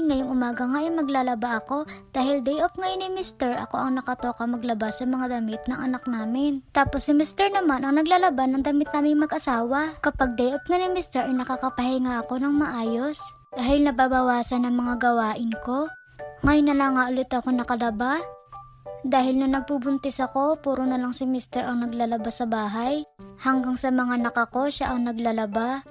nasanay ngayong umaga nga ay maglalaba ako dahil day off ngayon ni Mister ako ang nakatoka maglaba sa mga damit ng anak namin. Tapos si Mister naman ang naglalaba ng damit namin mag-asawa. Kapag day off nga ni Mister ay nakakapahinga ako ng maayos dahil nababawasan ang mga gawain ko. Ngayon na lang nga ulit ako nakalaba. Dahil nung nagpubuntis ako, puro na lang si Mister ang naglalaba sa bahay. Hanggang sa mga anak ko, siya ang naglalaba.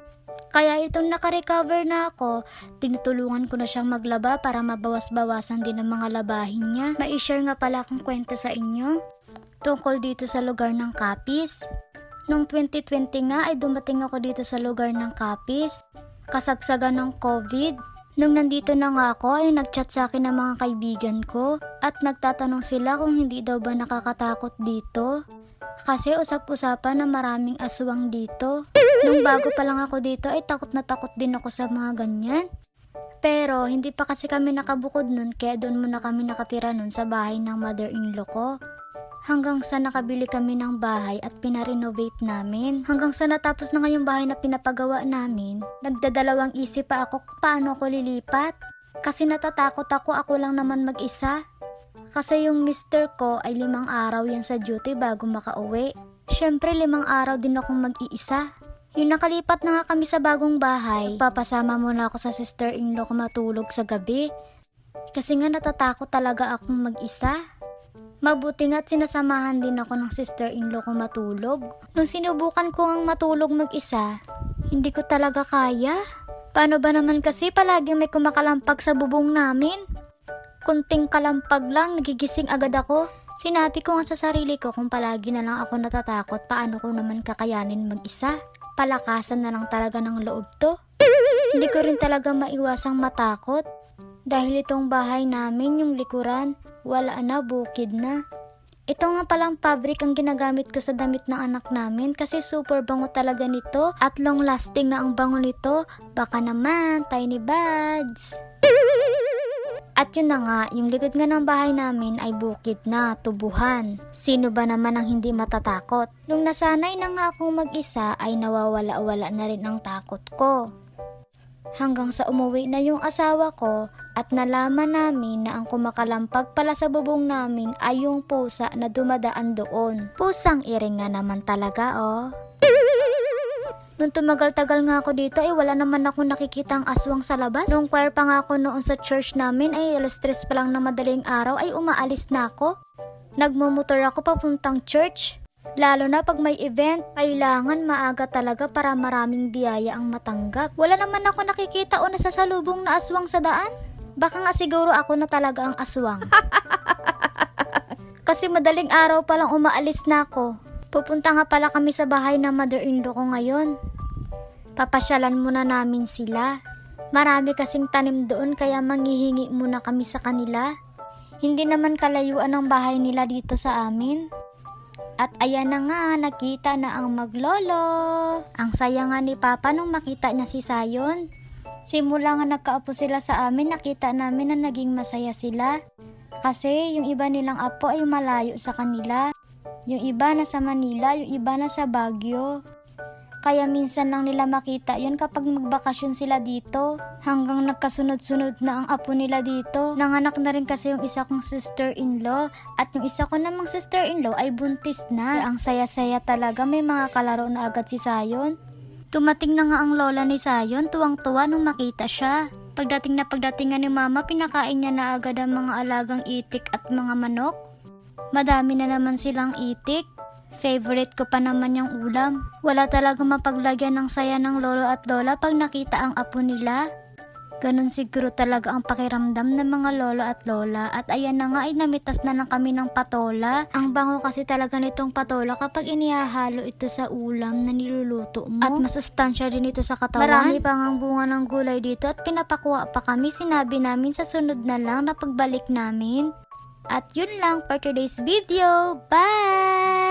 Kaya itong nakarecover na ako, tinutulungan ko na siyang maglaba para mabawas-bawasan din ang mga labahin niya. Mai-share nga pala akong kwento sa inyo tungkol dito sa lugar ng Kapis. Noong 2020 nga ay dumating ako dito sa lugar ng Kapis. Kasagsagan ng COVID. Nung nandito na nga ako ay nagchat sa akin ng mga kaibigan ko at nagtatanong sila kung hindi daw ba nakakatakot dito. Kasi usap-usapan na maraming aswang dito. Nung bago pa lang ako dito ay takot na takot din ako sa mga ganyan. Pero hindi pa kasi kami nakabukod nun kaya doon muna kami nakatira nun sa bahay ng mother-in-law ko. Hanggang sa nakabili kami ng bahay at pinarenovate namin. Hanggang sa natapos na nga yung bahay na pinapagawa namin, nagdadalawang isip pa ako paano ako lilipat. Kasi natatakot ako, ako lang naman mag-isa. Kasi yung mister ko ay limang araw yan sa duty bago makauwi. Siyempre limang araw din akong mag-iisa. Yung nakalipat na nga kami sa bagong bahay, papasama muna ako sa sister-in-law ko matulog sa gabi. Kasi nga natatakot talaga akong mag-isa. Mabuti nga't sinasamahan din ako ng sister-in-law ko matulog. Nung sinubukan ko ang matulog mag-isa, hindi ko talaga kaya. Paano ba naman kasi palagi may kumakalampag sa bubong namin? Kunting kalampag lang, nagigising agad ako. Sinabi ko nga sa sarili ko kung palagi na lang ako natatakot, paano ko naman kakayanin mag-isa? Palakasan na lang talaga ng loob to. Hindi ko rin talaga maiwasang matakot. Dahil itong bahay namin, yung likuran, wala na, bukid na. Ito nga palang fabric ang ginagamit ko sa damit ng anak namin kasi super bango talaga nito at long lasting nga ang bango nito. Baka naman, tiny buds. At yun na nga, yung likod nga ng bahay namin ay bukid na, tubuhan. Sino ba naman ang hindi matatakot? Nung nasanay na nga akong mag-isa ay nawawala-wala na rin ang takot ko. Hanggang sa umuwi na yung asawa ko at nalaman namin na ang kumakalampag pala sa bubong namin ay yung pusa na dumadaan doon. Pusang iring nga naman talaga oh. Nung tumagal-tagal nga ako dito ay wala naman ako nakikitang aswang sa labas. Nung choir pa nga ako noon sa church namin ay alas stress pa lang na madaling araw ay umaalis na ako. Nagmumotor ako papuntang church. Lalo na pag may event, kailangan maaga talaga para maraming biyaya ang matanggap. Wala naman ako nakikita o nasasalubong na aswang sa daan. Baka nga siguro ako na talaga ang aswang. Kasi madaling araw pa lang umaalis na ako. Pupunta nga pala kami sa bahay ng mother-in-law ko ngayon. Papasyalan muna namin sila. Marami kasing tanim doon kaya manghihingi muna kami sa kanila. Hindi naman kalayuan ang bahay nila dito sa amin. At ayan na nga, nakita na ang maglolo. Ang saya nga ni Papa nung makita niya si Sayon. Simula nga nagkaapo sila sa amin, nakita namin na naging masaya sila. Kasi yung iba nilang apo ay malayo sa kanila. Yung iba na sa Manila, yung iba na sa Baguio. Kaya minsan lang nila makita yun kapag magbakasyon sila dito. Hanggang nagkasunod-sunod na ang apo nila dito. Nanganak na rin kasi yung isa kong sister-in-law. At yung isa ko namang sister-in-law ay buntis na. Ang saya-saya talaga, may mga kalaro na agad si Sayon. Tumating na nga ang lola ni Sayon, tuwang-tuwa nung makita siya. Pagdating na pagdating nga ni mama, pinakain niya na agad ang mga alagang itik at mga manok. Madami na naman silang itik. Favorite ko pa naman yung ulam. Wala talaga mapaglagyan ng saya ng lolo at lola pag nakita ang apo nila. Ganon siguro talaga ang pakiramdam ng mga lolo at lola at ayan na nga ay namitas na lang kami ng patola. Ang bango kasi talaga nitong patola kapag inihahalo ito sa ulam na niluluto mo. At masustansya din ito sa katawan. Marami pang ang bunga ng gulay dito at pinapakuha pa kami. Sinabi namin sa sunod na lang na pagbalik namin. At yun lang for today's video. Bye!